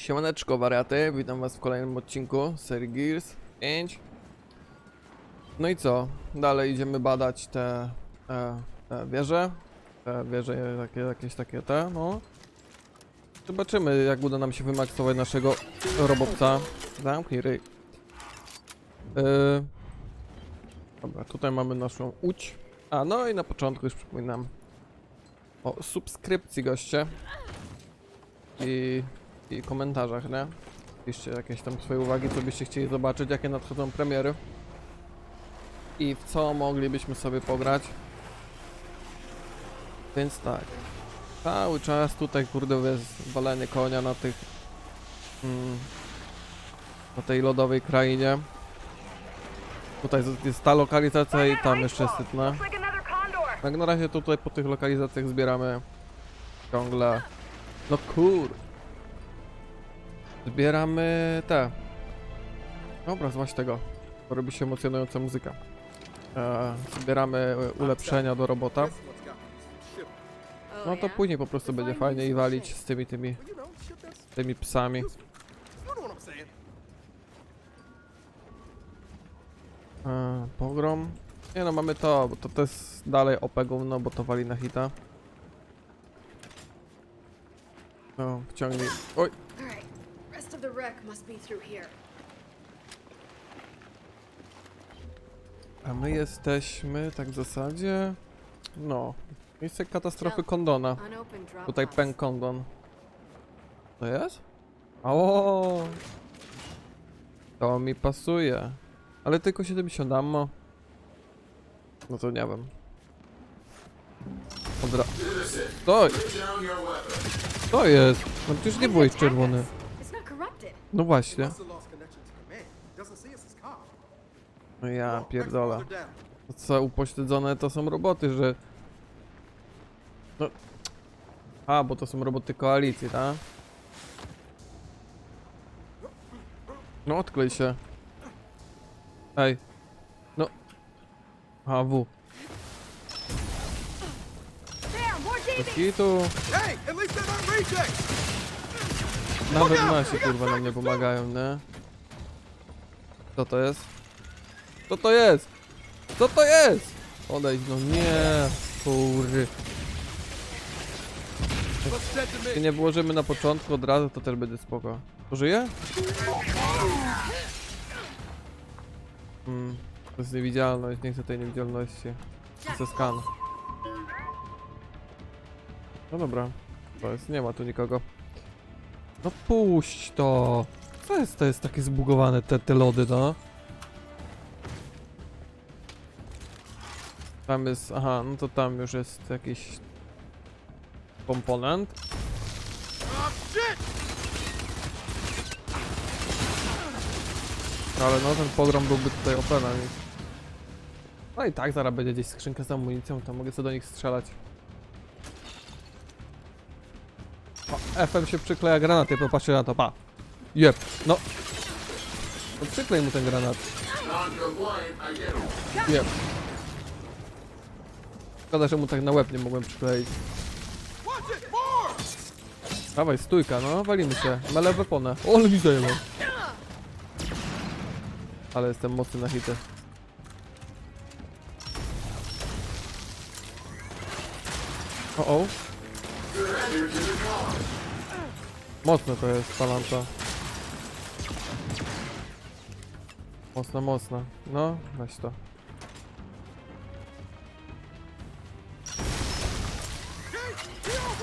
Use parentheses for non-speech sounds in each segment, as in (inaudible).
Siemaneczko wariaty, witam was w kolejnym odcinku serii Gears 5 No i co? Dalej idziemy badać te, te, te wieże. Te wieże takie, jakieś takie te, no. Zobaczymy jak uda nam się wymaksować naszego robotca Zamknij ryj. Yy... Dobra, tutaj mamy naszą łódź. A, no i na początku już przypominam o subskrypcji goście. I i komentarzach, nie? Piszcie jakieś tam swoje uwagi, co byście chcieli zobaczyć, jakie nadchodzą premiery. I w co moglibyśmy sobie pograć. Więc tak. Cały czas tutaj, kurde, jest walenie konia na tych... Mm, na tej lodowej krainie. Tutaj jest- ta lokalizacja i tam jeszcze condor. Jak na razie tutaj po tych lokalizacjach zbieramy ciągle. No kur. Zbieramy te. Dobra, złaś tego. Bo robi się emocjonująca muzyka. E, zbieramy ulepszenia do robota. No to później po prostu będzie fajnie i walić z tymi tymi tymi psami. E, pogrom. Nie no, mamy to, bo to, to jest dalej OP gówno, bo to wali na hita. No, wciągnij. Oj, of the wreck must be through here. a my jesteśmy tak w zasadzie... No, miejsce katastrofy kondona. Tutaj pęk kondon. To jest? O, To mi pasuje. Ale tylko 70 ammo. No to nie wiem. Odra... Stoj! To jest! No przecież nie byłeś czerwony. No właśnie. No ja pierdolę. To co upośledzone to są roboty, że... No... A, bo to są roboty koalicji, tak? No odklej się. Ej. No. A, W. Kitu. Hey, at least they're not rejects. Nawet nasi kurwa nam nie pomagają, nie? Co to jest? Co to jest? Co to jest? Odejdź, no nie. Kurry. To me. nie włożymy na początku od razu, to też będzie spoko. Żyje? Hmm. To jest niewidzialność, nie chcę tej niewidzialności. Chcę skan. No dobra. To jest, nie ma tu nikogo. No puść to! Co jest to jest takie zbugowane, te, te lody, no? Tam jest, aha, no to tam już jest jakiś komponent. Ale no ten pogrom byłby tutaj OP na nich. No i tak, zaraz będzie gdzieś skrzynka z amunicją, to mogę sobie do nich strzelać. FM się przykleja granaty, popatrzcie na to, pa. Jep, no. No przyklej mu ten granat. Jep. Szkoda, że mu tak na łeb nie mogłem przykleić. Dawaj, stójka, no, walimy się. Mele weponę. O, ale mi zajęło. Ale jestem mocny na hity. O, o. Mocne to jest palanca. Mocna, mocna. No, weź to.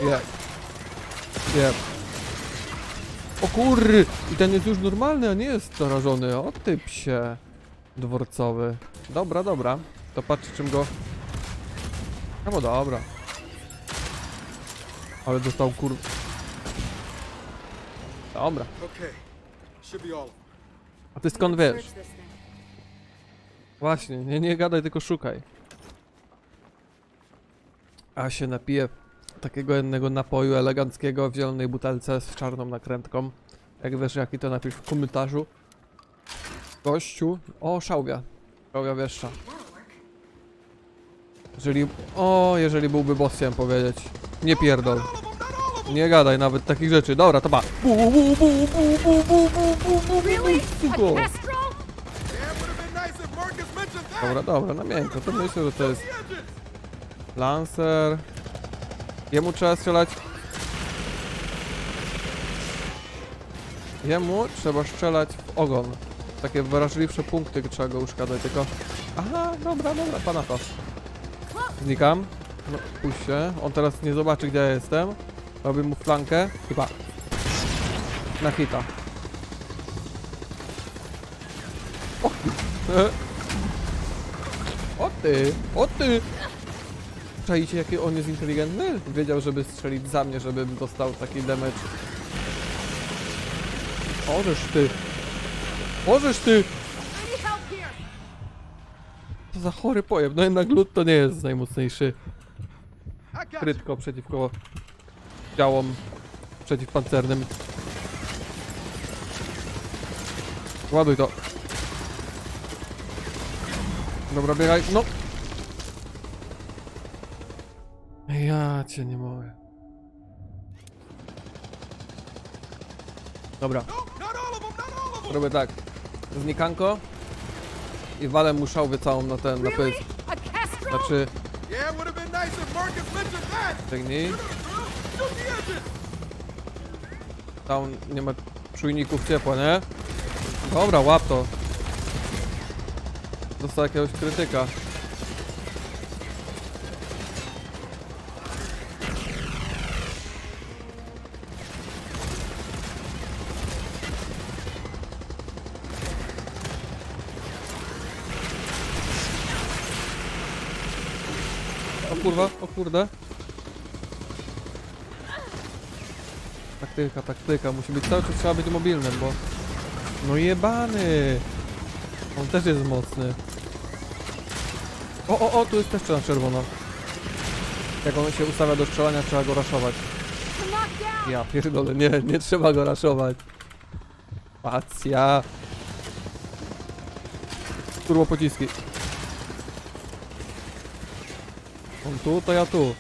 Jep. Jep. O kurry! I ten jest już normalny, a nie jest zarażony. O ty psie. Dworcowy. Dobra, dobra. To patrz czym go... No bo dobra. Ale dostał kur... Dobra. Okay. Should be all of them. A ty skąd wiesz? Właśnie, nie, nie gadaj, tylko szukaj. A się napiję takiego jednego napoju eleganckiego w zielonej butelce z czarną nakrętką. Jak wiesz, jaki to napisz w komentarzu. Gościu. O, szałwia. Szałwia wieszcza. Jeżeli... O, jeżeli byłby boss, chciałem powiedzieć. Nie pierdol. Nie gadaj nawet takich rzeczy. Dobra, to pa. Bu, bu, bu, bu, bu, bu, bu, bu, bu, bu, that. Dobra, dobra, na miękko. To myślę, że to jest. Lancer. Jemu trzeba strzelać. Jemu trzeba strzelać w ogon. Takie wrażliwsze punkty trzeba go uszkadzać, tylko... Aha, dobra, dobra, pana to. Znikam. No, puść się. On teraz nie zobaczy, gdzie ja jestem. Robię mu flankę. Chyba. Na hita. O. (laughs) O ty. O ty. Czajcie, jaki on jest inteligentny? Wiedział, żeby strzelić za mnie, żebym dostał taki damage. Ożeż ty! Ożeż ty! Co za chory pojeb. No jednak lód to nie jest najmocniejszy. Krytko przeciwko działom przeciwpancernym. Ładuj to. Dobra, biegaj. No! Ja cię nie mogę. Dobra. Robię tak. Znikanko. I walę mu szałwę całą na ten, na pysk. Znaczy... Ciągnij. Tam nie ma czujników ciepła, nie? Dobra, łap to. Dostał jakiegoś krytyka. O kurwa, o kurde. Taktyka, taktyka, musi być cały czas trzeba być mobilnym, bo... No jebany! On też jest mocny. O, o, o, tu jest też na czerwono. Jak on się ustawia do strzelania, trzeba go raszować. Ja pierdolę, nie, nie trzeba go raszować. Pacja. Turbo pociski. On tu, to ja tu.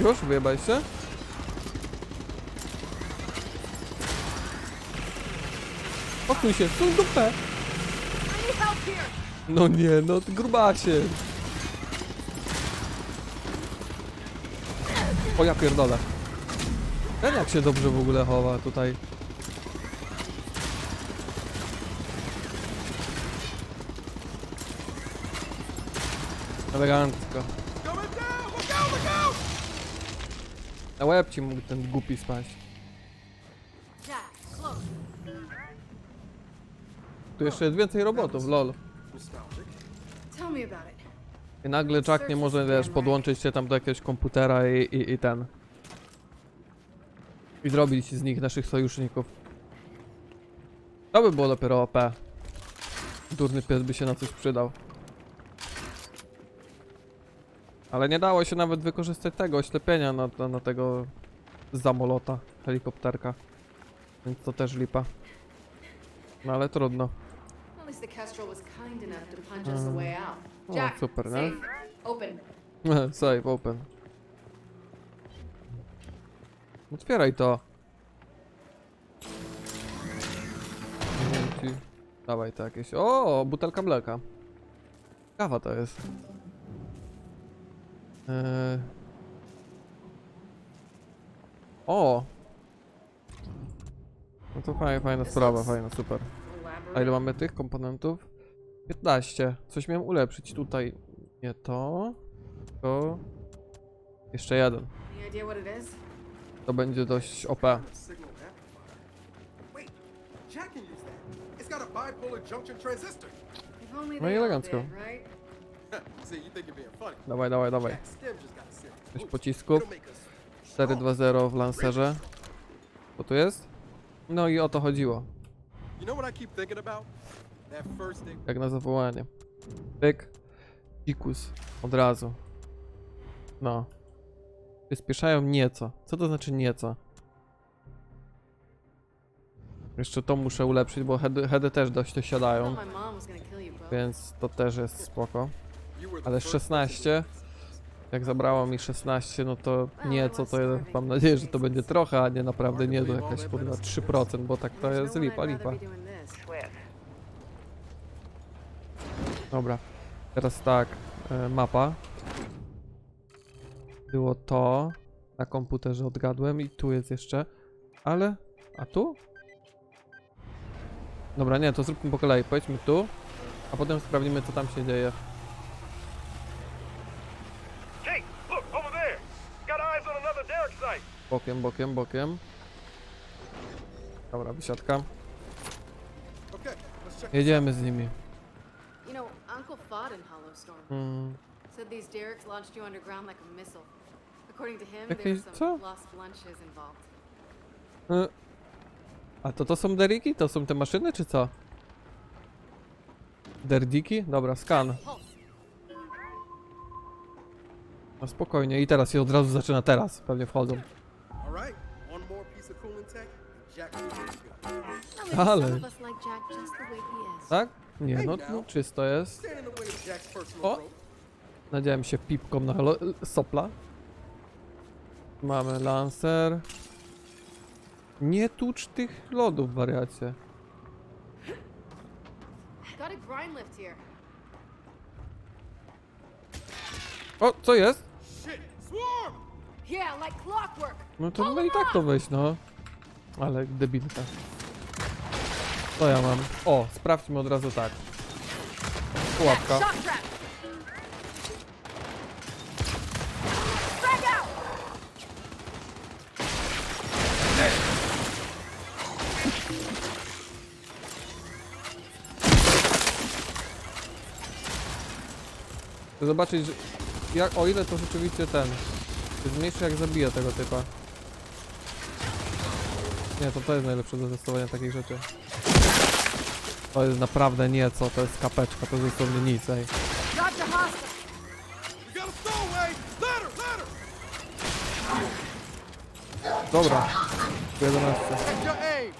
Już? Wyjebaj się? Odsuń się, suń dupę! No nie, no ty grubacie. O ja pierdolę. Ten jak się dobrze w ogóle chowa tutaj. Elegancko. Na łeb ci mógł ten głupi close. Tu jeszcze jest więcej robotów, lol. Nostalgic. Tell me about it. I nagle Jack nie może, wiesz, podłączyć się tam do jakiegoś komputera i, i, i ten. I zrobić z nich naszych sojuszników. To by było dopiero OP. Durny pies by się na coś przydał. Ale nie dało się nawet wykorzystać tego oślepienia na, na, na tego zamolota, helikopterka. Więc to też lipa. No ale trudno. At least the Kestrel was kind enough to punch us the way out. O, Jack, super, nie? safe. Open. (laughs) Save, open. Otwieraj to. Dawaj to jakieś. O, butelka mleka. Kawa to jest. Eee... O! No to fajna, fajna sprawa, fajna, super. A ile mamy tych komponentów? 15. Coś miałem ulepszyć tutaj. Nie to. To. Jeszcze jeden. To będzie dość OP. No i elegancko. (laughs) Dawaj, dawaj, dawaj. Coś pocisków. It'll make us 4-2-0 w Lancerze. Co tu jest? No i o to chodziło. Jak na zawołanie. Pyk. Dzikus. Od razu. No. Przyspieszają nieco. Co to znaczy nieco? Jeszcze to muszę ulepszyć, bo heady, heady też dość siadają. both. Więc to też jest spoko. Ale first person to 16. Jak zabrało mi 16, no to nieco to mam nadzieję, że to będzie trochę, a nie naprawdę nie, to jakaś kurwa 3%, bo tak to jest lipa, lipa. Dobra, teraz tak, e, mapa. Było to, na komputerze odgadłem i tu jest jeszcze, ale, a tu? Dobra, nie, to zróbmy po kolei, pojedźmy tu, a potem sprawdzimy co tam się dzieje. Bokiem, bokiem, bokiem. Dobra, wysiadka. Jedziemy z nimi. You know, Uncle fought in Hollowstorm. Mm, Said these derricks launched you underground like a missile. According to him, Jakieś co? some lost lunches involved. y, a to to są deriki? To są te maszyny, czy co? Derdiki? Dobra, skan. No spokojnie i teraz się od razu zaczyna teraz. Pewnie wchodzą. Is. Tak? Nie, no, no czysto jest. O! Nadziałem się pipką na sopla. Mamy lancer. Nie tucz tych lodów, wariacie. O, co jest? No to no i tak to weź, no. Ale debilka. Co ja mam? O, sprawdźmy od razu tak. Pułapka. Chcę zobaczyć, jak, o ile to rzeczywiście ten. Jest mniejszy jak zabija tego typa. Nie, to to jest najlepsze do testowania takich rzeczy. To jest naprawdę nieco, to jest kapeczka, to jest dosłownie nic, ej. Dobra. 11. Check your aim!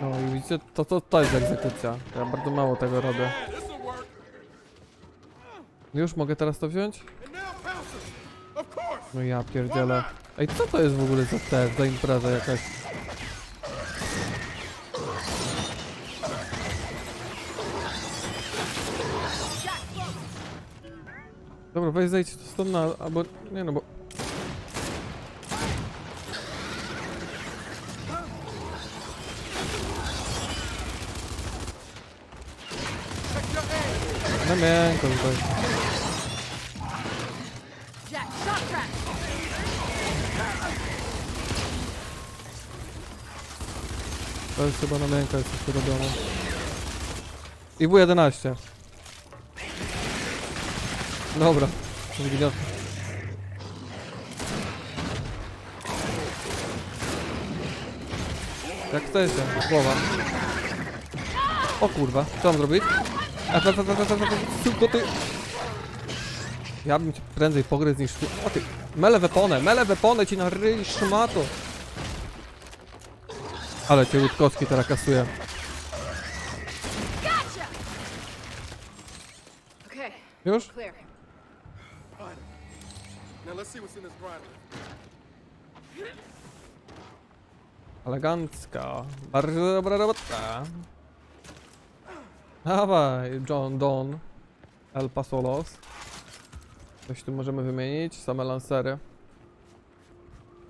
No i widzicie, to, to, to jest egzekucja. Ja bardzo mało tego robię. Już mogę teraz to wziąć? No ja pierdzielę. Ej, co to jest w ogóle za te, za impreza jakaś? Dobra, weź zejdź stąd na, albo, nie no bo... Na miękko tutaj. To jest chyba na miękko jest coś robione. I W11. Dobra. Zginiot. Jak chcecie, głowa. O kurwa, co mam zrobić? A, ta, ta, ta, ta, ta, ta, ty... Ja bym cię prędzej pogryzł niż ty... O ty... Mele weponę, mele weponę ci na ryj, szmato! Ale cię Łódkowski teraz kasuje. Już? Elegancka. Bardzo dobra robota. Dawaj, John Don. El Pasolos. Coś tu możemy wymienić. Same lancery.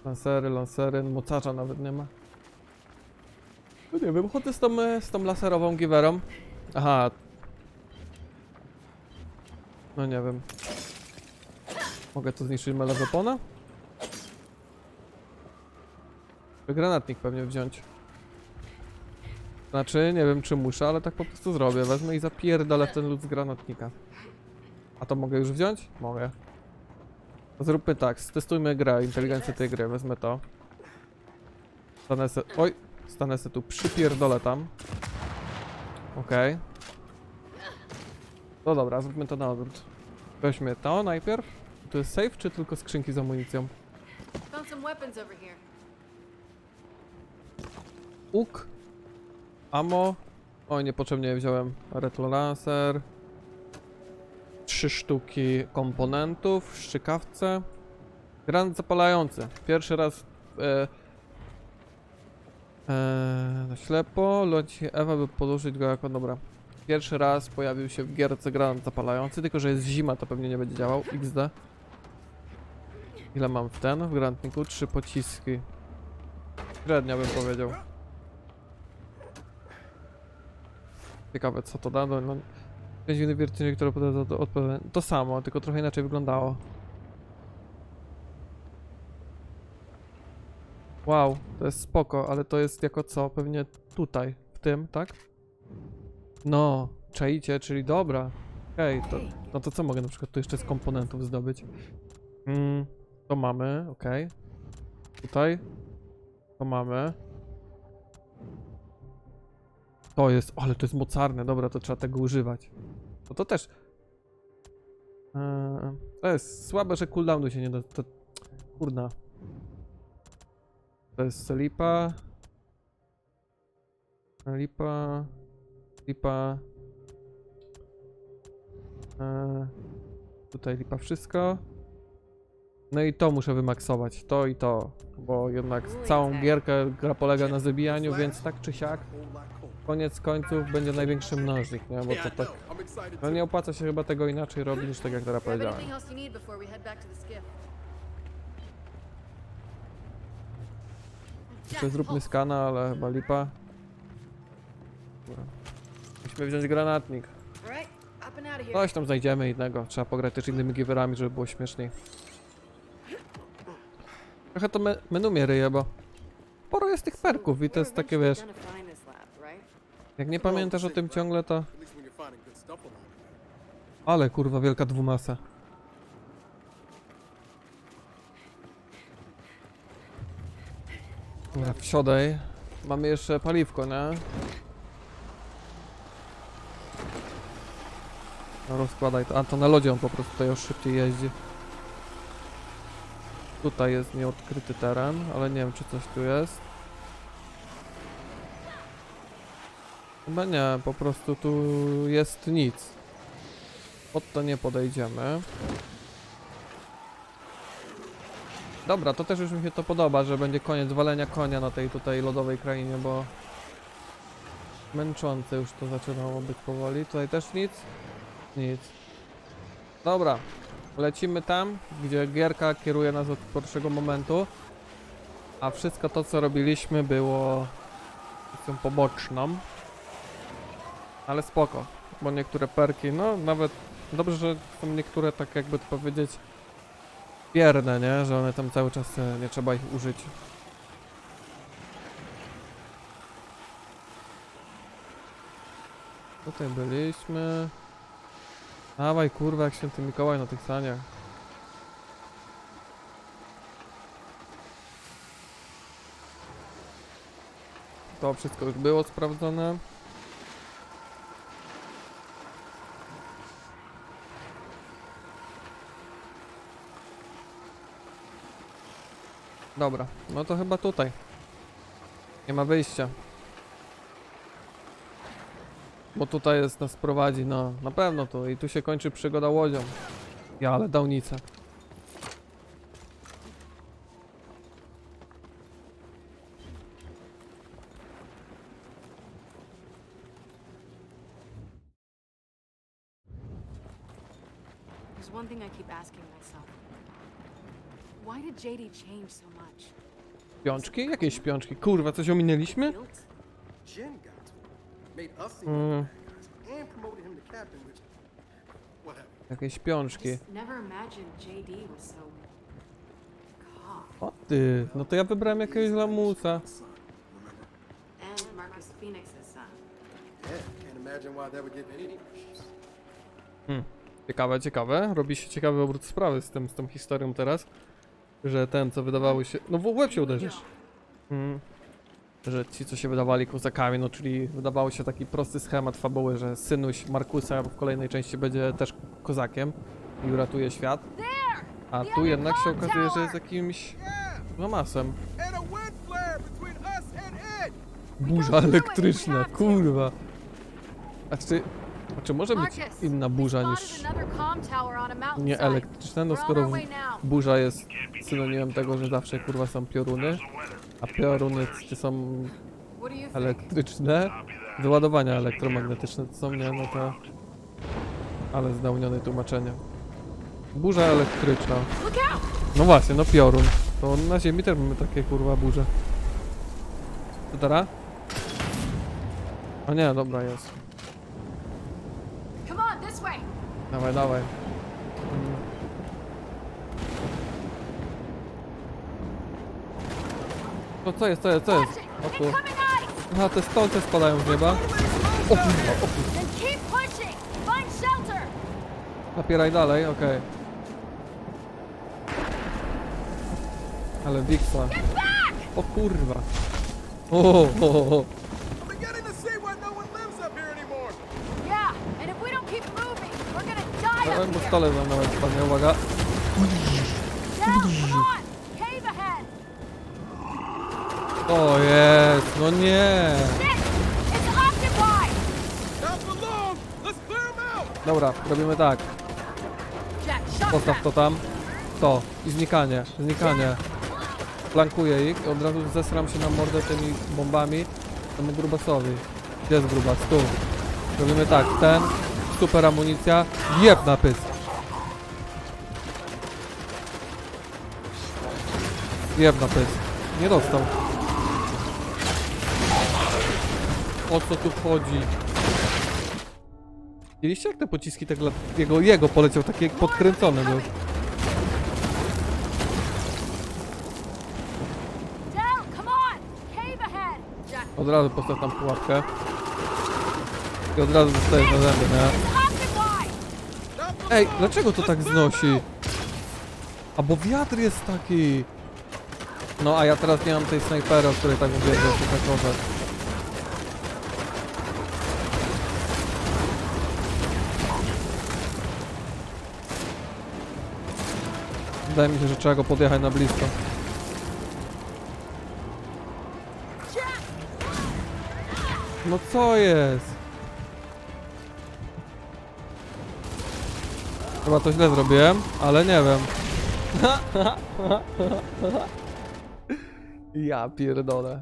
Lancery, lancery. Mocarza nawet nie ma. No nie wiem, chodzę z tą, e, z tą laserową giwerą. Aha. No nie wiem. Mogę to zniszczyć melewepona? Granatnik pewnie wziąć. Znaczy, nie wiem czy muszę, ale tak po prostu zrobię. Wezmę i zapierdolę ten lód z granatnika. A to mogę już wziąć? Mogę. Zróbmy tak, stestujmy grę, inteligencję tej gry, wezmę to. Stanę se... Oj! Stanę se tu, przypierdolę tam. Okej. No dobra, zróbmy to na odwrót. Weźmy to najpierw. Tu jest safe, czy tylko skrzynki z amunicją? Uk. Amo. Oj, niepotrzebnie wziąłem. Retro Lancer. trzy sztuki komponentów, szczykawce. Granat zapalający. Pierwszy raz e, e, na ślepo. Leci Ewa, by podłożyć go jako dobra. Pierwszy raz pojawił się w gierce granat zapalający, tylko że jest zima, to pewnie nie będzie działał. XD. Ile mam w ten? W granatniku? Trzy pociski. Średnio bym powiedział. Ciekawe co to da. No, no, pięć innych wiertniczy, które podają to, odpowiada- to samo, tylko trochę inaczej wyglądało. Wow, to jest spoko, ale to jest jako co? Pewnie tutaj, w tym, tak? No, czaicie, czyli dobra. Okej, to, no to co mogę na przykład tu jeszcze z komponentów zdobyć? Mm, to mamy, okej. Tutaj. To mamy. To jest, ale to jest mocarne, dobra, to trzeba tego używać. No to też. Eee, to jest słabe, że cooldownu się nie da. To, kurna. To jest lipa. Lipa. Lipa. Eee, tutaj lipa wszystko. No i to muszę wymaksować, to i to, bo jednak całą gierkę gra polega na zabijaniu, więc tak czy siak, koniec końców będzie największy mnożnik, nie? Bo to tak, no nie opłaca się chyba tego inaczej robić niż tak jak teraz powiedziałem. Jeszcze zróbmy skana, ale chyba lipa. Musimy wziąć granatnik. Coś tam znajdziemy innego, trzeba pograć też innymi giwerami, żeby było śmieszniej. Trochę to me menu mnie ryje, bo sporo jest tych perków i to jest takie, wiesz, jak nie pamiętasz o tym ciągle, to... Ale kurwa, wielka dwumasa. Dobra, wsiadaj. Mamy jeszcze paliwko, nie? No rozkładaj to. A to na lodzie on po prostu tutaj już szybciej jeździ. Tutaj jest nieodkryty teren, ale nie wiem czy coś tu jest. Chyba nie, po prostu tu jest nic. Pod to nie podejdziemy. Dobra, to też już mi się to podoba, że będzie koniec walenia konia na tej tutaj lodowej krainie, bo męczące już to zaczynało być powoli. Tutaj też nic? Nic. Dobra, lecimy tam, gdzie gierka kieruje nas od pierwszego momentu. A wszystko to, co robiliśmy, było kwestią poboczną. Ale spoko, bo niektóre perki, no nawet dobrze, że są niektóre tak jakby to powiedzieć bierne, nie? Że one tam cały czas e, nie trzeba ich użyć. Tutaj byliśmy. Dawaj kurwa jak święty Mikołaj na tych saniach. To wszystko już było sprawdzone. Dobra, no to chyba tutaj. Nie ma wyjścia. Bo tutaj jest, nas prowadzi, no na pewno to i tu się kończy przygoda łodzią. Ja, ale dałnica. There's one thing I keep asking myself. Why did JD change so much? Śpiączki? Jakie śpiączki? Kurwa, coś ominęliśmy? Guilt? Jen got to him. Made us seem Mm. like bad guys. And promoted him to captain, which... Whatever. Jakieś śpiączki. Just never imagined JD was so calm. O ty, no to ja wybrałem jakiegoś lamusa. Son, remember? And Marcus Phoenix's son. Yeah, can't imagine why that would give any issues. Ciekawe, ciekawe. Robi się ciekawy obrót sprawy z, tym, z tą historią teraz. Że ten, co wydawało się... No w łeb się uderzysz. Mm. Że ci, co się wydawali kozakami, no czyli wydawało się taki prosty schemat fabuły, że synuś Markusa w kolejnej części będzie też kozakiem i uratuje świat. A tu jednak się okazuje, że jest jakimś Ed! Burza elektryczna, kurwa. Znaczy, Czy może być inna burza niż a nie elektryczna? No skoro burza jest synonimem tego, że zawsze kurwa są pioruny, a pioruny czy są elektryczne, wyładowania elektromagnetyczne to są nie, no to... Ale zdałnione tłumaczenie. Burza elektryczna. No właśnie, no piorun. To na ziemi też mamy takie kurwa burze. Co teraz? A nie, dobra jest. Come on, this way. Dawaj, dawaj. To co jest, co jest, co jest? O tu. Aha, te stolce spadają z nieba. O kurwa, o kurwa. Napieraj dalej, okej. Ale Wixa. Get back! O kurwa. O, o, o. I'm beginning to see why no one lives up here anymore. Yeah, and if we don't keep moving, we're gonna bo here. stole za mną spadnie, uwaga. O jest, no nie. Dobra, robimy tak. Postaw to tam. To. I znikanie, znikanie. Flankuję ich i od razu zesram się na mordę tymi bombami temu grubasowi. Gdzie jest grubas? Tu. Robimy tak, ten. Super amunicja. Jeb na pysk. Jeb na pysk. Nie dostał. O co tu chodzi? Widzieliście jak te pociski tak dla... Jego, jego poleciał, taki jak podkręcony był. Od razu postaw tam pułapkę. I od razu dostajesz na zęby, nie? Ej, dlaczego to tak znosi? A bo wiatr jest taki. No a ja teraz nie mam tej snajpery, o której tak mówię, że się zakorzać. Wydaje mi się, że trzeba go podjechać na blisko. No co jest? Chyba to źle zrobiłem, ale nie wiem. (laughs) Ja pierdolę.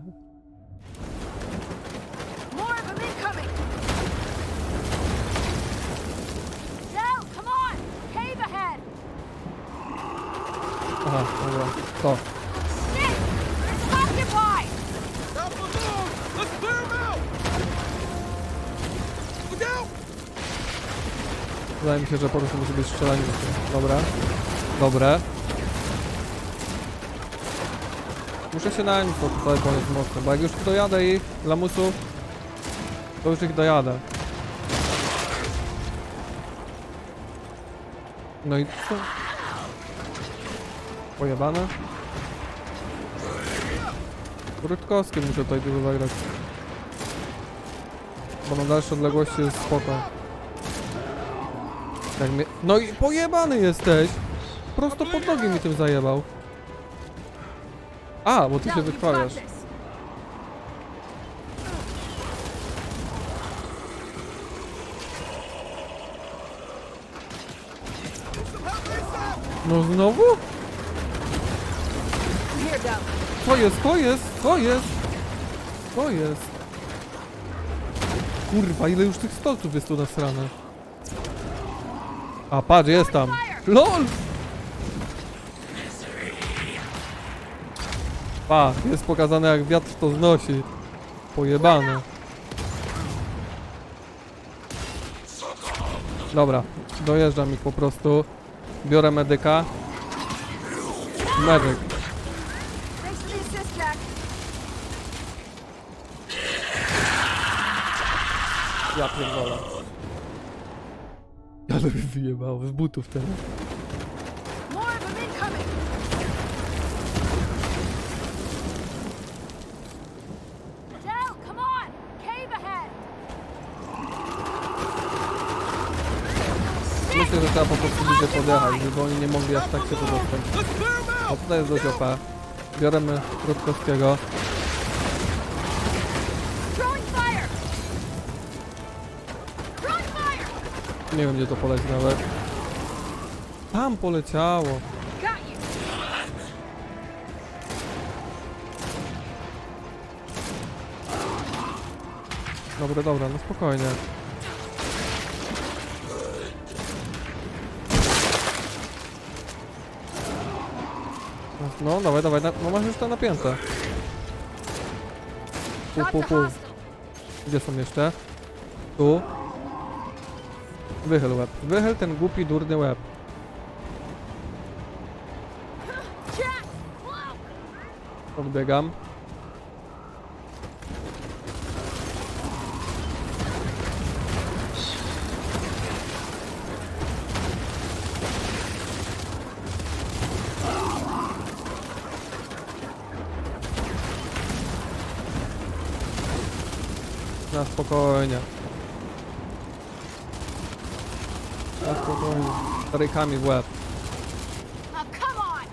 More of them incoming! Down, come on! Cave ahead! Aha, dobra. To. Wydaje mi się, że po prostu musi być strzelanie. Dobra. Dobre. Muszę się nająć, bo tutaj jest mocno, bo jak już dojadę ich, lamusów, to już ich dojadę. No i co? Pojebane? Rutkowski muszę tutaj dużo zagrać. Bo na dalsze odległości jest spoko. Jak mnie... No i pojebany jesteś! Prosto pod nogi mi tym zajebał. A, bo ty się this! No znowu? Co jest, co jest, co jest? Co jest? Kurwa, ile już tych stolców jest tu nasrane. A, patrz, jest tam. LOL! Pa, jest pokazane jak wiatr to znosi. Pojebane. Dobra, dojeżdżam ich po prostu. Biorę medyka. Medyk. Ja pierdolę. Ale mi wyjebało z butów teraz. Myślę, że trzeba po prostu bliżej podjechać, żeby oni nie mogli aż tak się tu dostać. Let's clear 'em A tutaj jest dość OP. Bioremy Rutkowskiego. Nie wiem gdzie to poleci nawet. Tam poleciało. Dobra, dobra, no spokojnie. No, dawaj, dawaj, na, no masz już to napięte. Pu, pu, pu. Gdzie są jeszcze? Tu. Wychyl łeb. Wychyl ten głupi, durny łeb. Podbiegam. Na spokojnie. Na spokojnie. Rykami w łeb. Now come on.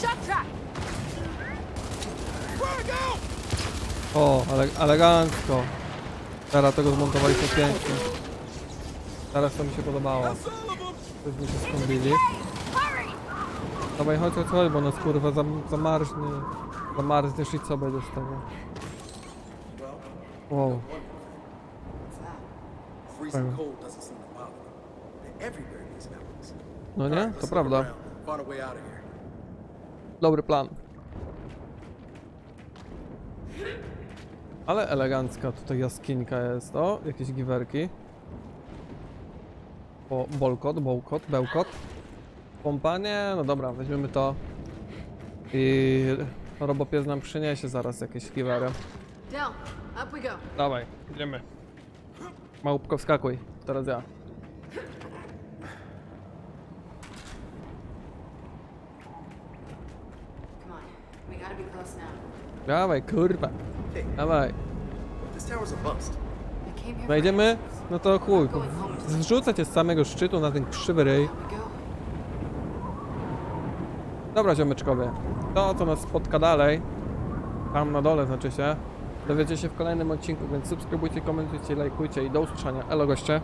Shot track. O, ale elegancko. Teraz tego zmontowaliśmy pięknie. Teraz to mi się podobało. Żeśmy się skąpili. Hurry. Dawaj, chodź, chodź, chodź, bo nas kurwa zam, zamarznie. Zamarzniesz i co będzie z tego? Wow. Freezing Fine. cold doesn't seem to bother them. They're everywhere in mountains. No nie? To prawda. Dobry plan. Ale elegancka tutaj jaskинka jest. O, jakieś giwerki. O, bolkot, bołkot, bełkot. Pompanie, no dobra, weźmiemy to. I robopies nam przyniesie zaraz jakieś giwery. Dawaj, idziemy. Małpko, wskakuj. Teraz ja. Dawaj, kurwa. Dawaj. Wejdziemy? No to chuj. Zrzucę cię z samego szczytu na ten krzywy ryj. Dobra, ziomeczkowie. To, co nas spotka dalej, tam na dole znaczy się, dowiecie się w kolejnym odcinku, więc subskrybujcie, komentujcie, lajkujcie i do usłyszenia. Elo goście.